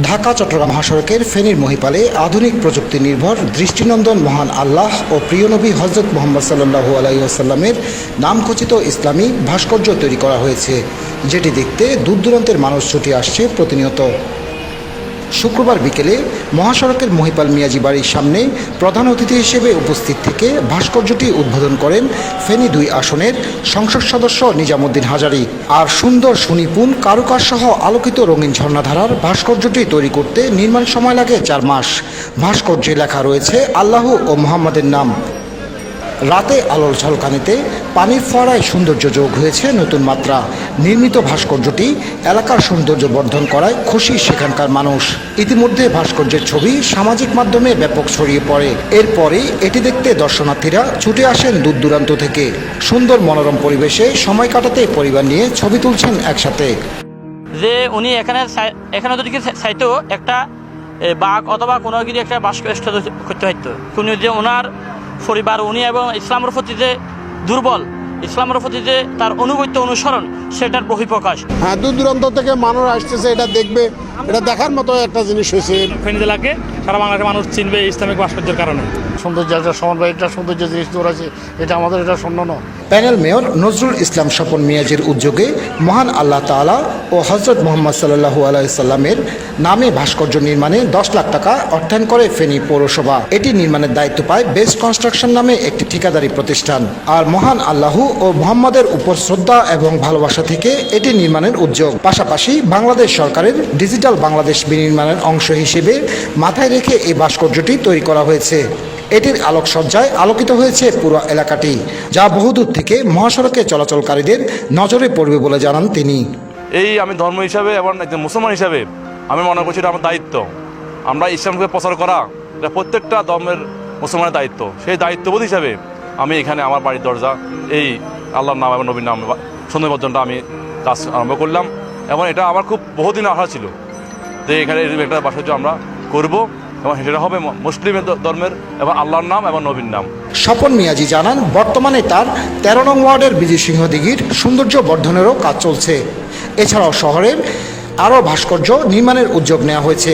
ঢাকা, চট্টগ্রাম মহাসড়কের ফেনীর মহিপালে আধুনিক প্রযুক্তি নির্ভর, দৃষ্টিনন্দন মহান আল্লাহ ও প্রিয়নবী হজরত মোহাম্মদ সাল্লাহু আলাইসাল্লামের নামখচিত ইসলামী ভাস্কর্য তৈরি করা হয়েছে, যেটি দেখতে দূর দূরান্তের মানুষ ছুটে আসছে প্রতিনিয়ত। শুক্রবার বিকেলে মহাসড়কের মহিপাল মিয়াজি বাড়ির সামনে প্রধান অতিথি হিসেবে উপস্থিত থেকে ভাস্কর্যটি উদ্বোধন করেন ফেনী দুই আসনের সংসদ সদস্য নিজামুদ্দিন হাজারি। আর সুন্দর সুনিপুণ কারুকাজ সহ আলোকিত রঙিন ঝর্ণাধারার ভাস্কর্যটি তৈরি করতে নির্মাণ সময় লাগে চার মাস। ভাস্কর্যে লেখা রয়েছে, আল্লাহ ও মোহাম্মদের নাম। রাতে আলোর ঝলকানিতে পানির ফোয়ারায় সৌন্দর্য যোগ হয়েছে। নতুন মাত্রা নির্মিত ভাস্কর্যটি এলাকার সৌন্দর্য বর্ধন করায় খুশি সেখানকার মানুষ। ইতিমধ্যে ভাস্কর্যের ছবি সামাজিক মাধ্যমে ব্যাপক ছড়িয়ে পড়ে। এরপরেই এটি দেখতে দর্শনার্থীরা ছুটে আসেন দূর দূরান্ত থেকে। সুন্দর মনোরম পরিবেশে সময় কাটাতে পরিবার নিয়ে ছবি তুলছেন একসাথে। যে উনি এখানে এখানে যদি চাইতো, একটা বাঘ অথবা কোনো কিছু একটা বাস করতে হইতো। উনি যে ওনার পরিবার উনি এবং ইসলামের প্রতি যে দুর্বল ইসলামের প্রতি যে তার অনুগত্য অনুসরণ সেটার বহিঃপ্রকাশ। হ্যাঁ দূর দূরান্ত থেকে মানুষ আসতেছে এটা দেখবে এটা দেখার মতো একটা জিনিস হয়েছে। ফেনী জেলাকে সারা বাংলাদেশের মানুষ চিনবে ইসলামিক ভাস্কর্যের কারণে। সৌন্দর্য একটা সমান বা এটা সৌন্দর্য জিনিস আছে এটা আমাদের এটা সম্মান প্যানেল মেয়র নজরুল ইসলাম স্বপন মিয়াজের উদ্যোগে মহান আল্লাহ তাআলা ও হজরত মোহাম্মদ সাল্লাহু আলাইসাল্লামের নামে ভাস্কর্য নির্মাণে দশ লাখ টাকা অর্থায়ন করে ফেনী পৌরসভা। এটি নির্মাণের দায়িত্ব পায় বেস্ট কনস্ট্রাকশন নামে একটি ঠিকাদারি প্রতিষ্ঠান। আর মহান আল্লাহ ও মোহাম্মদের উপর শ্রদ্ধা এবং ভালোবাসা থেকে এটি নির্মাণের উদ্যোগ। পাশাপাশি বাংলাদেশ সরকারের ডিজিটাল বাংলাদেশ বিনির্মাণের অংশ হিসেবে মাথায় রেখে এই ভাস্কর্যটি তৈরি করা হয়েছে। এটির আলোকসজ্জায় আলোকিত হয়েছে পুরো এলাকাটি, যা বহুদূর থেকে মহাসড়কে চলাচলকারীদের নজরে পড়বে বলে জানান তিনি। এই আমি ধর্ম হিসাবে এবং একজন মুসলমান হিসাবে আমি মনে করছি এটা আমার দায়িত্ব। আমরা ইসলামকে প্রচার করা, এটা প্রত্যেকটা ধর্মের মুসলমানের দায়িত্ব। সেই দায়িত্ববোধ হিসাবে আমি এখানে আমার বাড়ির দরজা, এই আল্লাহর নাম এবং নবীর নাম সুন্দর পর্যন্ত আমি কাজ আরম্ভ করলাম। এবং এটা আমার খুব বহুদিন আশা ছিল যে এখানে একটা ভাস্কর্য আমরা করব এবং সেটা হবে মুসলিমের ধর্মের এবং আল্লাহর নাম এবং নবীর নাম। স্বপন মিয়াজি জানান, বর্তমানে তার তেরো নং ওয়ার্ডের বিজয় সিংহ দিঘির সৌন্দর্য বর্ধনেরও কাজ চলছে। এছাড়াও শহরের আরও ভাস্কর্য নির্মাণের উদ্যোগ নেওয়া হয়েছে।